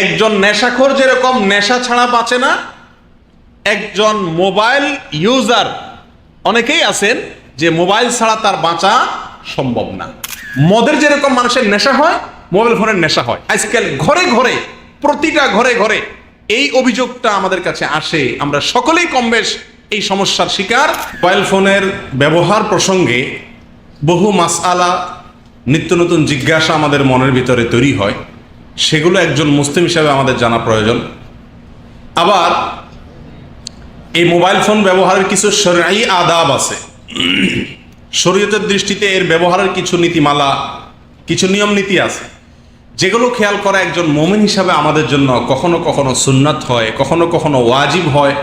একজন নেশাখোর যেরকম নেশা ছাড়া বাঁচে না, একজন মোবাইল ইউজার, অনেকেই আছেন যে মোবাইল ছাড়া তার বাঁচা সম্ভব না। মদের যেরকম মানুষের নেশা হয়, মোবাইল ফোনের নেশা হয়। আজকাল ঘরে ঘরে, প্রতিটা ঘরে ঘরে এই অভিযোগটা আমাদের কাছে আসে। আমরা সকলেই কম বেশ এই সমস্যার শিকার। মোবাইল ফোনের ব্যবহার প্রসঙ্গে বহু মাসআলা নিত্য নতুন জিজ্ঞাসা আমাদের মনের ভিতরে তৈরি হয়। সেগুলো একজন মুসলিম হিসাবে আমাদের জানা প্রয়োজন। আবার, এই মোবাইল ফোন ব্যবহারের কিছু শরআই আদাব আছে। শরীয়তের দৃষ্টিতে এর ব্যবহারের কিছু নীতিমালা, কিছু নিয়ম নীতি আছে। যেগুলো খেয়াল করা একজন মোমিন হিসাবে আমাদের জন্য কখনো কখনো সুন্নাত হয়, কখনো কখনো ওয়াজিব হয়,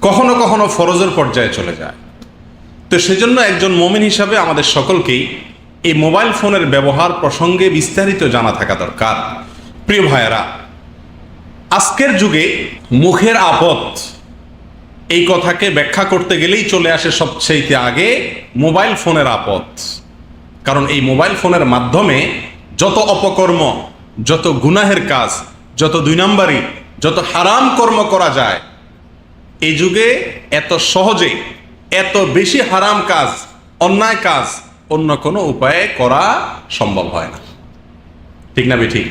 কখনো কখনো ফরজের পর্যায়ে চলে যায়। তো সেজন্য একজন মোমিন হিসাবে আমাদের সকলকেই এই মোবাইল ফোনের ব্যবহার প্রসঙ্গে বিস্তারিত জানা থাকা দরকার। প্রিয় ভাইয়েরা, আজকের যুগে মুখের আপদ এই কথাকে ব্যাখ্যা করতে গেলেই চলে আসে সবচেয়ে আগে মোবাইল ফোনের আপদ। কারণ এই মোবাইল ফোনের মাধ্যমে যত অপকর্ম, যত গুনাহের কাজ, যত দুই নম্বরই যত হারাম কর্ম করা যায়, এই যুগে এত সহজে, এত বেশি হারাম কাজ, অন্যায় কাজ অন্য কোনো উপায়ে করা সম্ভব হয় না। ঠিক না ঠিক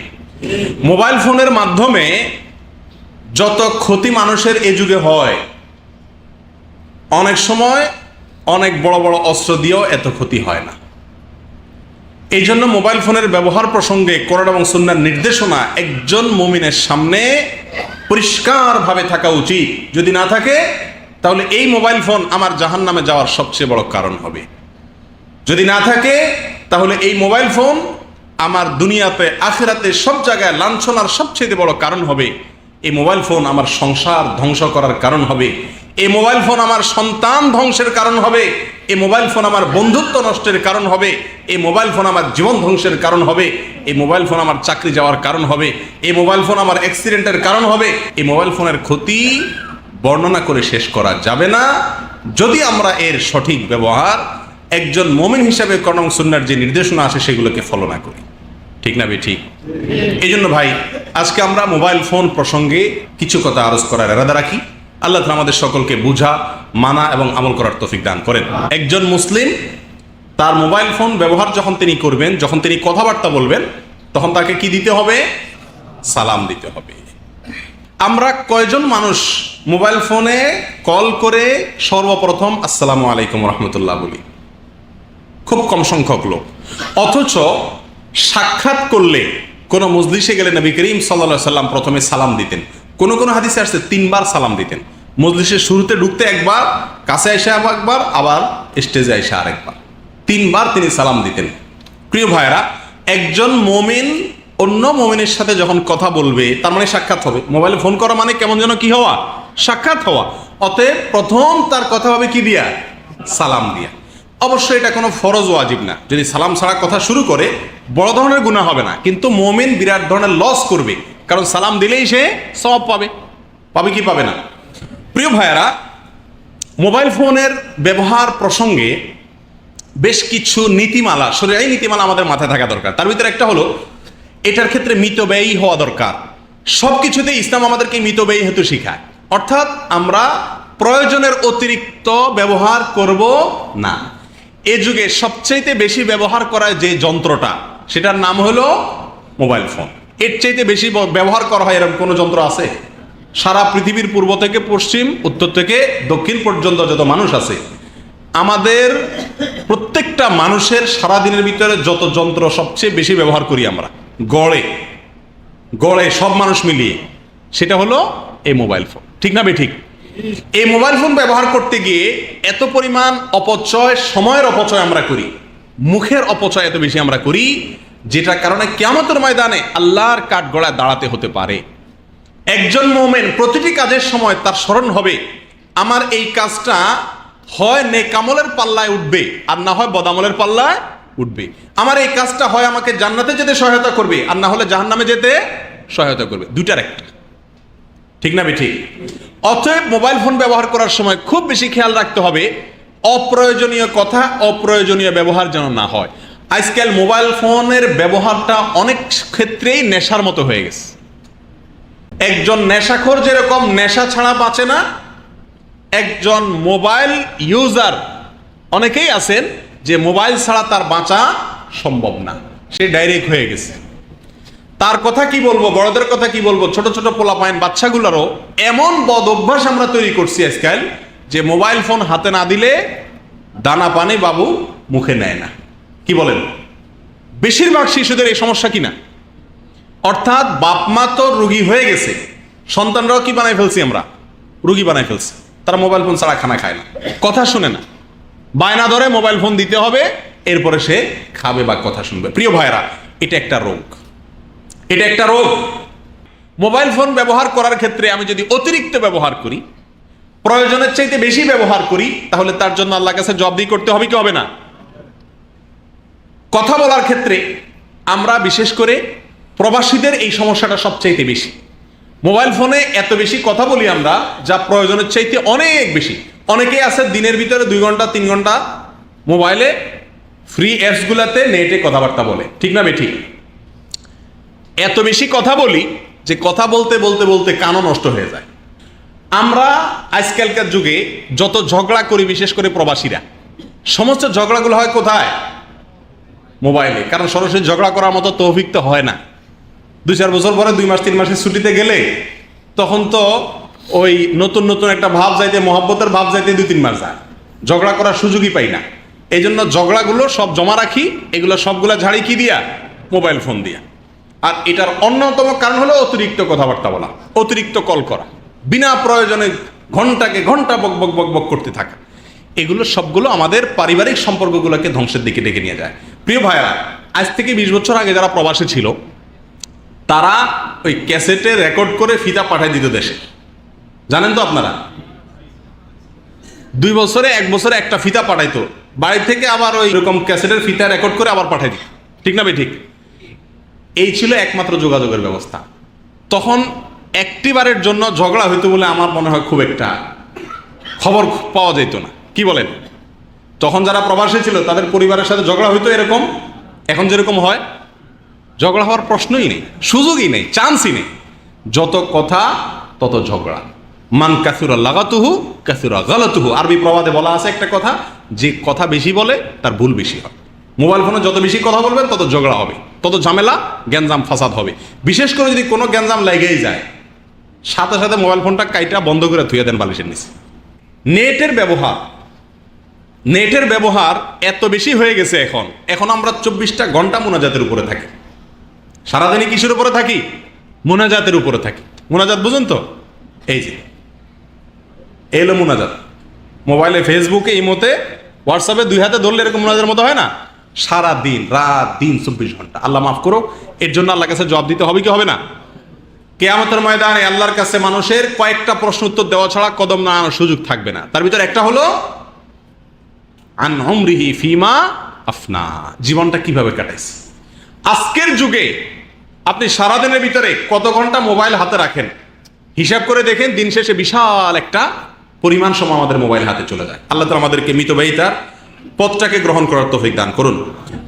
মোবাইল ফোনের মাধ্যমে যত ক্ষতি মানুষের এ যুগে হয়, অনেক সময় অনেক বড় বড় অস্ত্র দিয়েও এত ক্ষতি হয় না। এই জন্য মোবাইল ফোনের ব্যবহার প্রসঙ্গে কোরআন এবং সুন্নার নির্দেশনা একজন মুমিনের সামনে পরিষ্কারভাবে থাকা উচিত। যদি না থাকে, তাহলে এই মোবাইল ফোন আমার জাহান নামে যাওয়ার সবচেয়ে বড় কারণ হবে। যদি না থাকে, তাহলে এই মোবাইল ফোন আমার দুনিয়াতে, আখেরাতে সব জায়গায় লাঞ্ছনার সবচেয়ে বড় কারণ হবে। এই মোবাইল ফোন আমার সংসার ধ্বংস করার কারণ হবে। এই মোবাইল ফোন আমার সন্তান ধ্বংসের কারণ হবে। এই মোবাইল ফোন আমার বন্ধুত্ব নষ্টের কারণ হবে। এই মোবাইল ফোন আমার জীবন ধ্বংসের কারণ হবে। এই মোবাইল ফোন আমার চাকরি যাওয়ার কারণ হবে। এই মোবাইল ফোন আমার অ্যাক্সিডেন্টের কারণ হবে। এই মোবাইল ফোনের ক্ষতি বর্ণনা করে শেষ করা যাবে না। যদি আমরা এর সঠিক ব্যবহার একজন মোমিন হিসাবে করণ সুন্নার যে নির্দেশনা আছে সেগুলোকে ফলো না করি। ঠিক না ঠিক এই জন্য ভাই, আজকে আমরা মোবাইল ফোন প্রসঙ্গে কিছু কথা আরজ করার এরাদা রাখি। আল্লাহ আমাদের সকলকে বুঝা, মানা এবং আমল করার তফিক দান করেন। একজন মুসলিম, তার মোবাইল ফোন ব্যবহার যখন তিনি করবেন, যখন তিনি কথাবার্তা বলবেন, তখন তাকে কি দিতে হবে? সালাম দিতে হবে। আমরা কয়জন মানুষ মোবাইল ফোনে কল করে সর্বপ্রথম আসসালামু আলাইকুম রহমতুল্লাহ বলি? খুব কম সংখ্যক লোক। অথচ সাক্ষাৎ করলে কোনো মজলিসে গেলে নবী করিম সাল্লা সাল্লাম প্রথমে সালাম দিতেন। কোন কোনো হাদিসে আসছে তিনবার সালাম দিতেন। মজলিসের শুরুতে ঢুকতে একবার, কাছে এসে একবার, আবার স্টেজে এসে আরেকবার। তিনবার তিনি সালাম দিতেন। প্রিয় ভাইরা একজন মমিন অন্য মমিনের সাথে যখন কথা বলবে, তার মানে সাক্ষাৎ হবে। মোবাইলে ফোন করা মানে কেমন যেন কি হওয়া? সাক্ষাৎ হওয়া। অতএব প্রথম তার কথা হবে কি দিয়া? সালাম দিয়া। অবশ্যই এটা কোনো ফরজ ওয়াজিব না। যদি সালাম ছাড়া কথা শুরু করে, বড় ধরনের গুণা হবে না। কিন্তু মোমেন বিরাট ধরনের লস করবে। কারণ সালাম দিলেই সে সব পাবে। পাবে কি পাবে না? প্রিয় ভাইয়ারা, মোবাইল ফোনের ব্যবহার প্রসঙ্গে বেশ কিছু নীতিমালা শরীরাই নীতিমালা আমাদের মাথায় থাকা দরকার। তার ভিতরে একটা হলো, এটার ক্ষেত্রে মিতব্যয়ী হওয়া দরকার। সব কিছুতে ইসলাম আমাদেরকে মিতব্যয়ী হেতু শিখায়। অর্থাৎ আমরা প্রয়োজনের অতিরিক্ত ব্যবহার করব না। এ যুগে সবচাইতে বেশি ব্যবহার করা যে যন্ত্রটা, সেটার নাম হলো মোবাইল ফোন। এর চাইতে বেশি ব্যবহার করা হয় এরকম কোনো যন্ত্র আছে? সারা পৃথিবীর পূর্ব থেকে পশ্চিম, উত্তর থেকে দক্ষিণ পর্যন্ত যত মানুষ আছে, আমাদের প্রত্যেকটা মানুষের সারা দিনের ভিতরে যত যন্ত্র সবচেয়ে বেশি ব্যবহার করি আমরা, গড়ে গড়ে সব মানুষ মিলিয়ে, সেটা হলো এই মোবাইল ফোন। ঠিক না বে ঠিক? এই মোবাইল ফোন ব্যবহার করতে গিয়ে এত পরিমাণ অপচয়, সময়ের অপচয় আমরা করি, মুখের অপচয় এত বেশি আমরা করি, যেটার কারণে কেমতের ময়দানে আল্লাহর কাঠ গড়ায় দাঁড়াতে হতে পারে। একজন মোমেন প্রতিটি কাজের সময় তার স্মরণ হবে, আমার এই কাজটা হয় নেকামলের পাল্লায় উঠবে, আর না হয় বদামলের পাল্লায় উঠবে। আমার এই কাজটা হয় আমাকে জান্নাতে যেতে সহায়তা করবে, আর না হলে জাহান্নামে যেতে সহায়তা করবে। দুইটার একটা। ঠিক না ঠিক অতএব মোবাইল ফোন ব্যবহার করার সময় খুব বেশি খেয়াল রাখতে হবে, অপ্রয়োজনীয় কথা, অপ্রয়োজনীয় ব্যবহার যেন না হয়। আজকাল মোবাইল ফোনের ব্যবহারটা অনেক ক্ষেত্রেই নেশার মতো হয়ে গেছে। একজন নেশাখোর যেরকম নেশা ছাড়া বাঁচে না, একজন মোবাইল ইউজার অনেকেই আছেন যে মোবাইল ছাড়া তার বাঁচা সম্ভব না, সে ডাইরেক্ট হয়ে গেছে। তার কথা কি বলব, বড়দের কথা কি বলব? ছোট ছোট পোলাপাইন বাচ্চাগুলোরও এমন বদ অভ্যাস আমরা তৈরি করছি আজকাল যে মোবাইল ফোন হাতে না দিলে দানা পানি বাবু মুখে নেয় না। কি বলেন? বেশিরভাগ শিশুদের এই সমস্যা কিনা অর্থাৎ বাপ মা তো রুগী হয়ে গেছে, সন্তানরাও কি বানাই ফেলছি আমরা? রুগী বানাই ফেলছি, তারা মোবাইল ফোন ছাড়া খানা খায় না। কথা শুনে না। বায়না ধরে মোবাইল ফোন দিতে হবে, এরপরে সে খাবে বা কথা শুনবে। প্রিয় ভাইরা এটা একটা রোগ। এটা একটা রোগ। মোবাইল ফোন ব্যবহার করার ক্ষেত্রে আমি যদি অতিরিক্ত ব্যবহার করি, প্রয়োজনের চাইতে বেশি ব্যবহার করি, তাহলে তার জন্য আল্লাহ কাছে জবাবদি করতে হবে কি হবে না? কথা বলার ক্ষেত্রে আমরা বিশেষ করে প্রবাসীদের এই সমস্যাটা সবচাইতে বেশি। মোবাইল ফোনে এত বেশি কথা বলি আমরা, যা প্রয়োজনের চাইতে অনেক বেশি। অনেকেই আছে দিনের ভিতরে দুই ঘণ্টা, তিন ঘণ্টা মোবাইলে ফ্রি অ্যাপসগুলোতে নেটে কথাবার্তা বলে। ঠিক না বেঠিক এত বেশি কথা বলি যে কথা বলতে বলতে বলতে কানও নষ্ট হয়ে যায়। আমরা আজকালকার যুগে যত ঝগড়া করি, বিশেষ করে প্রবাসীরা, সমস্ত ঝগড়াগুলো হয় কোথায়? মোবাইলে। কারণ সরাসরি ঝগড়া করার মতো তৌফিক তো হয় না। দুই চার বছর পরে দুই মাস, তিন মাসের ছুটিতে গেলে তখন তো ওই নতুন নতুন একটা ভাব যাইতে, মহব্বতের ভাব যাইতে দুই, তিন মাস যায়। ঝগড়া করার সুযোগই পাই না। এই জন্য ঝগড়াগুলো সব জমা রাখি, এগুলো সবগুলো ঝাড়ি কি দিয়া? মোবাইল ফোন দিয়া। আর এটার অন্যতম কারণ হলো অতিরিক্ত কথাবার্তা বলা, অতিরিক্ত কল করা, বিনা প্রয়োজনে ঘন্টাকে ঘণ্টা বক বক বক বক করতে থাকা। এগুলো সবগুলো আমাদের পারিবারিক সম্পর্কগুলোকে ধ্বংসের দিকে ডেকে নিয়ে যায়। প্রিয় ভাইরা আজ থেকে বিশ বছর আগে যারা প্রবাসী ছিল, তারা ওই ক্যাসেটে রেকর্ড করে ফিতা পাঠায় দিত দেশে। জানেন তো আপনারা? দুই বছরে এক বছরে একটা ফিতা পাঠাইতো, বাড়ি থেকে আবার ওই রকম ক্যাসেটের ফিতা রেকর্ড করে আবার পাঠাই দিত। ঠিক না ভাই, ঠিক? এই ছিল একমাত্র যোগাযোগের ব্যবস্থা। তখন একটিবারের জন্য ঝগড়া হইতো বলে আমার মনে হয় খুব একটা খবর পাওয়া যেত না। কি বলেন? তখন যারা প্রবাসী ছিল, তাদের পরিবারের সাথে ঝগড়া হইতো এরকম? এখন যেরকম হয়, ঝগড়া হওয়ার প্রশ্নই নেই, সুযোগই নেই, চান্সই নেই। যত কথা, তত ঝগড়া। মান কাসুরা লাগাতুহু, কাসুরা গালাতুহু। আরবি প্রবাদে বলা আছে একটা কথা, যে কথা বেশি বলে, তার ভুল বেশি হয়। মোবাইল ফোনে যত বেশি কথা বলবেন, তত ঝগড়া হবে। তত ঝামেলা, গ্যাঞ্জাম ফাসাদ হবে। বিশেষ করে যদি কোনো গ্যাঞ্জাম লেগেই যায়, সাথে সাথে মোবাইল ফোনটা কাইটা বন্ধ করে থুয়ে দেন বালিশের নিচে। নেটের ব্যবহার নেটের ব্যবহার এত বেশি হয়ে গেছে এখন। এখন আমরা চব্বিশটা ঘণ্টা মোনাজাতের উপরে থাকি। সারাদিনই কিসের উপরে থাকি? মোনাজাতের উপরে থাকি। মোনাজাত বুঝুন তো? এই যে, এলো মোনাজাত। মোবাইলে ফেসবুকে এই মতে হোয়াটসঅ্যাপে দুই হাতে ধরলে এরকম মোনাজাতের মতো হয় না? সারা দিন, রাত, দিন চব্বিশ ঘণ্টা। আল্লাহ মাফ করো, এর জন্য আল্লাহ কাছে জবাব দিতে হবে কি হবে না? কেয়ামতের ময়দানে আল্লাহর কাছে মানুষের কয়েকটা প্রশ্ন উত্তর দেওয়া ছাড়া কদম না আনার সুযোগ থাকবে না। তার ভিতর একটা হলো, আন হমরিহি ফিমা আফনা। জীবনটা কীভাবে কাটাইছে? আজকের যুগে আপনি সারাদিনের ভিতরে কত ঘণ্টা মোবাইল হাতে রাখেন? হিসাব করে দেখেন দিন শেষে বিশাল একটা পরিমাণ সময় আমাদের মোবাইল হাতে চলে যায়। আল্লাহ তালা আমাদেরকে মিতব্যয়িতার পথটাকে গ্রহণ করার তৌফিক দান করুন।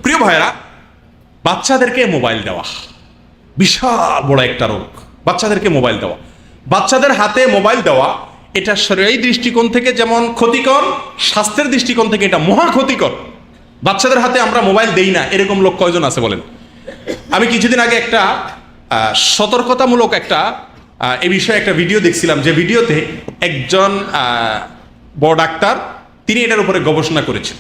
প্রিয় ভাইরা বাচ্চাদেরকে মোবাইল দেওয়া। বিশাল বড় একটা রোগ। বাচ্চাদেরকে মোবাইল দেওয়া। বাচ্চাদের হাতে মোবাইল দেওয়া, এটা শরীরী দৃষ্টিকোণ থেকে যেমন ক্ষতিকর, স্বাস্থ্যের দৃষ্টিকোণ থেকে এটা মহা ক্ষতিকর। বাচ্চাদের হাতে আমরা মোবাইল দেই না, এরকম লোক কয়জন আছে বলেন? আমি কিছুদিন আগে একটা সতর্কতামূলক একটা এ বিষয়ে একটা ভিডিও দেখছিলাম, যে ভিডিওতে একজন বড় ডাক্তার, তিনি এটার উপরে গবেষণা করেছেন।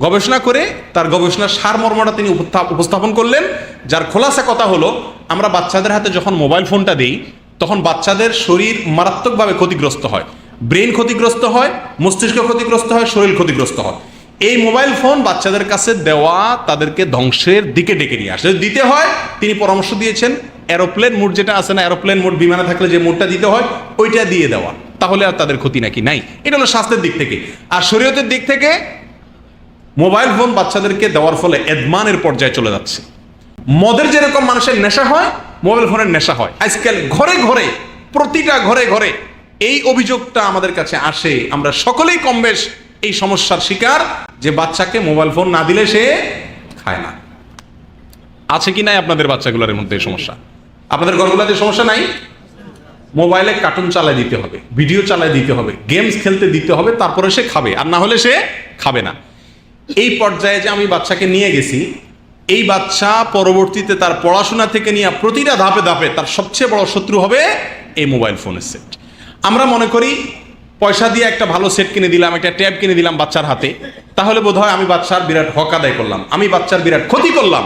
গবেষণা করে তার গবেষণার সারমর্মটা তিনি উপস্থা- উপস্থাপন করলেন, যার খোলাসা কথা হলো, আমরা বাচ্চাদের হাতে যখন মোবাইল ফোনটা দিই, তখন বাচ্চাদের শরীর মারাত্মকভাবে ক্ষতিগ্রস্ত হয়। ব্রেন ক্ষতিগ্রস্ত হয়, মস্তিষ্ক ক্ষতিগ্রস্ত হয়, শরীর ক্ষতিগ্রস্ত হয়। এই মোবাইল ফোন বাচ্চাদের কাছে দেওয়া তাদেরকে ধ্বংসের দিকে ডেকে নিয়ে আসে। দিতে হয়, তিনি পরামর্শ দিয়েছেন এরোপ্লেন মোড যেটা আছে না এরোপ্লেন মোড বিমানে থাকলে যে মোডটা দিতে হয়, ওইটা দিয়ে দেওয়া। তাহলে আর তাদের ক্ষতি নাকি নাই? এটা হলো স্বাস্থ্যের দিক থেকে। আর শরীয়তের দিক থেকে মোবাইল ফোন বাচ্চাদেরকে দেওয়ার ফলে এদমানের পর্যায়ে চলে যাচ্ছে। মদের যেরকম মানুষের নেশা হয়, মোবাইল ফোনের নেশা হয়। আজকাল ঘরে ঘরে, প্রতিটা ঘরে ঘরে এই অভিযোগটা আমাদের কাছে আসে। আমরা সকলেই কম বেশ এই সমস্যার শিকার যে বাচ্চাকে মোবাইল ফোন না দিলে সে খায় না। আছে কি নাই আপনাদের বাচ্চাগুলোর মধ্যে সমস্যা? আপনাদের ঘরগুলোতে সমস্যা নাই? মোবাইলে কার্টুন চালায় দিতে হবে, ভিডিও চালায় দিতে হবে, গেমস খেলতে দিতে হবে, তারপরে সে খাবে। আর না হলে সে খাবে না। এই পর্যায়ে যে আমি বাচ্চাকে নিয়ে গেছি, এই বাচ্চা পরবর্তীতে তার পড়াশোনা থেকে নিয়ে প্রতিটা ধাপে ধাপে তার সবচেয়ে বড় শত্রু হবে এই মোবাইল ফোনের সেট। আমরা মনে করি, পয়সা দিয়ে একটা ভালো সেট কিনে দিলাম, একটা ট্যাব কিনে দিলাম বাচ্চার হাতে, তাহলে বোধহয় আমি বাচ্চার বিরাট হক আদায় করলাম, আমি বাচ্চার বিরাট ক্ষতি করলাম।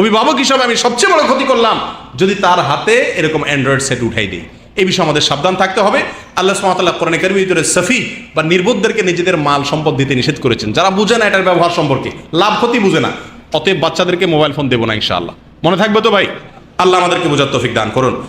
অভিভাবক হিসাবে আমি সবচেয়ে বড় ক্ষতি করলাম, যদি তার হাতে এরকম অ্যান্ড্রয়েড সেট উঠাই দিই। এই বিষয়ে আমাদের সাবধান থাকতে হবে। আল্লাহ সুমাতাল্লাহ কোরআন কারিমের ভিতরে সফি বা নির্বোধদেরকে নিজেদের মাল সম্পদ দিতে নিষেধ করেছেন। যারা বুঝে না এটার ব্যবহার সম্পর্কে, লাভ ক্ষতি বুঝে না। অতএব বাচ্চাদেরকে মোবাইল ফোন দেবো না ইনশাআল্লাহ। মনে থাকবে তো ভাই? আল্লাহ আমাদেরকে বোঝার তফিক দান করুন।